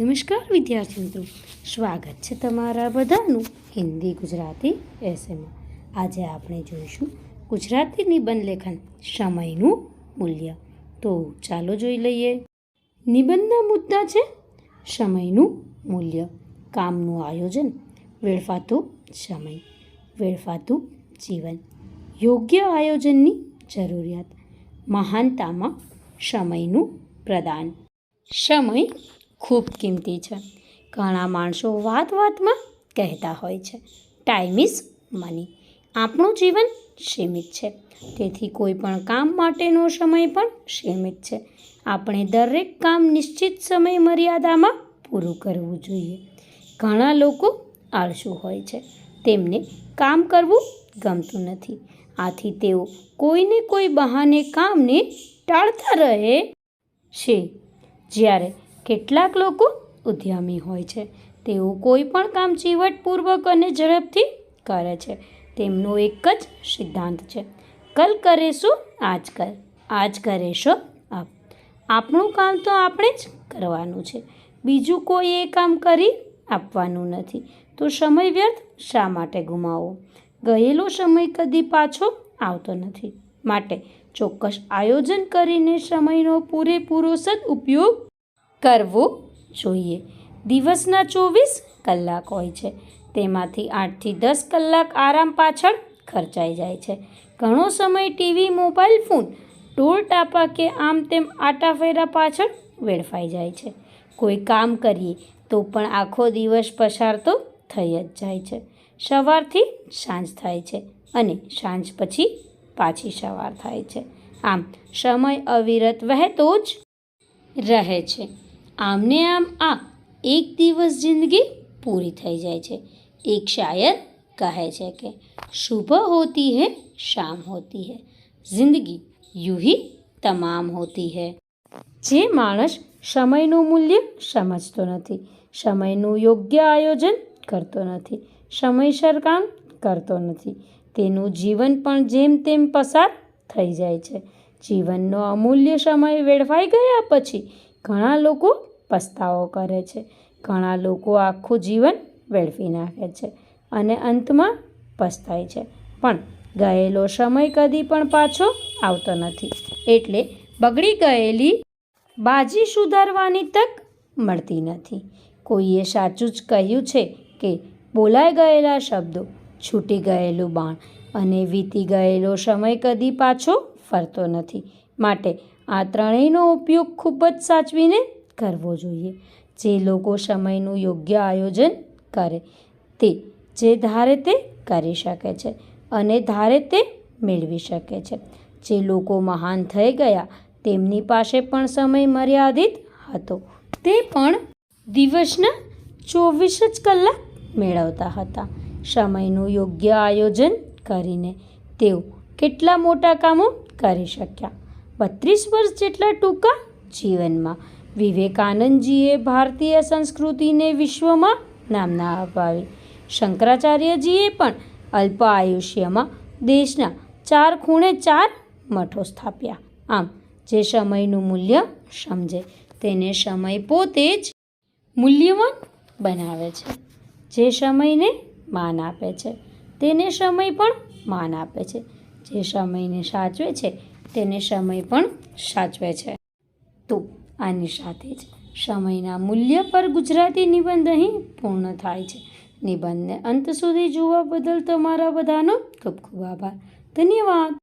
નમસ્કાર વિદ્યાર્થી મિત્રો. સ્વાગત છે તમારા બધાનું હિન્દી ગુજરાતી એસેમાં આજે આપણે જોઈશું ગુજરાતી નિબંધ લેખન સમયનું મૂલ્ય. તો ચાલો જોઈ લઈએ. નિબંધના મુદ્દા છે સમયનું મૂલ્ય. કામનું આયોજન, વેડફાતું સમય, વેડફાતું જીવન, યોગ્ય આયોજનની જરૂરિયાત, મહાનતામાં સમયનું પ્રદાન. સમય ખૂબ કિંમતી છે. ઘણા માણસો વાત વાતમાં કહેતા હોય છે. ટાઈમ ઇઝ મની આપણું જીવન સીમિત છે. તેથી કોઈ પણ કામ માટેનો સમય પણ સીમિત છે. આપણે દરેક કામ નિશ્ચિત સમય મર્યાદામાં પૂરું કરવું જોઈએ. ઘણા લોકો આળસુ હોય છે. તેમને કામ કરવું ગમતું નથી. આથી તેઓ કોઈને કોઈ બહાને કામને ટાળતા રહે છે. જ્યારે કેટલાક લોકો ઉદ્યમી હોય છે. તેઓ કોઈ પણ કામ ચીવટપૂર્વક અને ઝડપથી કરે છે. તેમનો એક જ સિદ્ધાંત છે. કલ કરેશું આજ કર. આજ કરેશો આપ. આપણું કામ તો આપણે જ કરવાનું છે. બીજું કોઈ એ કામ કરી આપવાનું નથી. તો સમય વ્યર્થ શા માટે ગુમાવો ગયેલો સમય કદી પાછો આવતો નથી. માટે ચોક્કસ આયોજન કરીને સમયનો પૂરેપૂરો સદઉપયોગ કરવો જોઈએ. દિવસના ચોવીસ કલાક હોય છે. તેમાંથી આઠથી દસ કલાક આરામ પાછળ ખર્ચાઈ જાય છે. ઘણો સમય ટીવી, મોબાઈલ, ફોન ટોળ ટાપા કે આમ તેમ આટાફેરા પાછળ વેડફાઈ જાય છે. કોઈ કામ કરીએ તો પણ આખો દિવસ પસાર તો થઈ જ જાય છે. સવારથી સાંજ થાય છે અને સાંજ પછી પાછી સવાર થાય છે. આમ સમય અવિરત વહેતો જ રહે છે. આમને આમ આ એક દિવસ જિંદગી પૂરી થઈ જાય છે. એક શાયર કહે છે કે સુબહ હોતી હૈ, શામ હોતી હૈ. જિંદગી યુહી તમામ હોતી હૈ. જે માણસ સમયનું મૂલ્ય સમજતો નથી, સમયનું યોગ્ય આયોજન કરતો નથી સમયસર કામ કરતો નથી, તેનું જીવન પણ જેમ તેમ પસાર થઈ જાય છે. જીવનનો અમૂલ્ય સમય વેડફાઈ ગયા પછી ઘણા લોકો પસ્તાવો કરે છે. ઘણા લોકો આખું જીવન વેડફી નાખે છે અને અંતમાં પસ્તાય છે. પણ ગયેલો સમય કદી પણ પાછો આવતો નથી. એટલે બગડી ગયેલી બાજી સુધારવાની તક મળતી નથી. કોઈએ સાચું જ કહ્યું છે કે બોલાઈ ગયેલા શબ્દો, છૂટી ગયેલું બાણ અને વીતી ગયેલો સમય કદી પાછો ફરતો નથી. માટે આ ત્રણેયનો ઉપયોગ ખૂબ જ સાચવીને કરવો જોઈએ. જે લોકો સમયનું યોગ્ય આયોજન કરે તે, જે ધારે તે કરી શકે છે અને ધારે તે મેળવી શકે છે. જે લોકો મહાન થઈ ગયા તેમની પાસે પણ સમય મર્યાદિત હતો. તે પણ દિવસના ચોવીસ જ કલાક મેળવતા હતા. સમયનું યોગ્ય આયોજન કરીને તેઓ કેટલા મોટા કામો કરી શક્યા? બત્રીસ વર્ષ જેટલા ટૂંકા જીવનમાં વિવેકાનંદજીએ ભારતીય સંસ્કૃતિને વિશ્વમાં નામના અપાવી. શંકરાચાર્યજીએ પણ અલ્પ આયુષ્યમાં દેશના ચાર ખૂણે ચાર મઠો સ્થાપ્યા. આમ, જે સમયનું મૂલ્ય સમજે, તેને સમય પોતે જ મૂલ્યવાન બનાવે છે. જે સમયને માન આપે છે, તેને સમય પણ માન આપે છે. જે સમયને સાચવે છે, તેને સમય પણ સાચવે છે. આની સાથે જ સમયના મૂલ્ય પર ગુજરાતી નિબંધ અહીં પૂર્ણ થાય છે. નિબંધને અંત સુધી જોવા બદલ તમારા બધાનો ખૂબ ખૂબ આભાર. ધન્યવાદ.